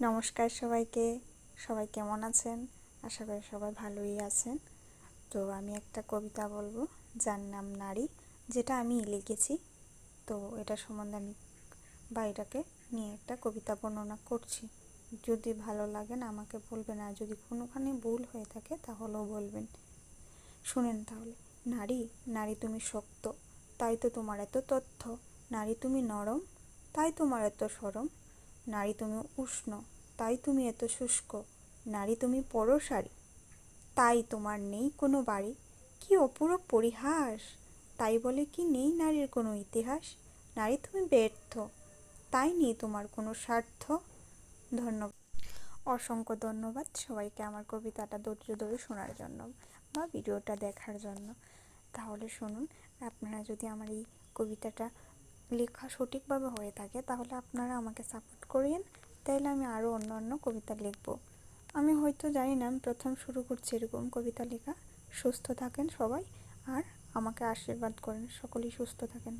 নমস্কার সবাইকে। সবাই কেমন আছেন? আশা করি সবাই ভালোই আছেন। তো আমি একটা কবিতা বলব, যার নাম নারী, যেটা আমি লিখেছি। তো এটা সম্বন্ধে আমি বা এটাকে নিয়ে একটা কবিতা বর্ণনা করছি। যদি ভালো লাগে না, আমাকে বলবেন। আর যদি কোনোখানে ভুল হয়ে থাকে, তাহলেও বলবেন। শুনেন তাহলে। নারী নারী তুমি শক্ত, তাই তো তোমার এত তথ্য। নারী তুমি নরম, তাই তোমার এত সরম। নারী তুমি উষ্ণ, তাই তুমি এত শুষ্ক, নারী তুমি পরশারী, তাই তোমার নেই কোনো বাড়ি, কি অপূরব পরিহাস, তাই বলে কি নেই নারীর কোনো ইতিহাস, নারী তুমি ব্যর্থ, তাই নেই তোমার কোনো স্বার্থ, ধন্যবাদ। অসংখ্য ধন্যবাদ সবাইকে আমার কবিতাটা ধৈর্য ধরে শোনার জন্য বা ভিডিওটা দেখার জন্য। তাহলে শুনুন, আপনারা যদি আমার এই কবিতাটা লেখা সঠিকভাবে হয়ে থাকে, তাহলে আপনারা আমাকে সাপোর্ট করিয়েন তাহলে আমি আরও অন্য অন্য কবিতা লিখব। আমি হয়তো জানি না আমি প্রথম শুরু করছি এরকম কবিতা লেখা, সুস্থ থাকেন সবাই, আর আমাকে আশীর্বাদ করেন, সকলেই সুস্থ থাকেন।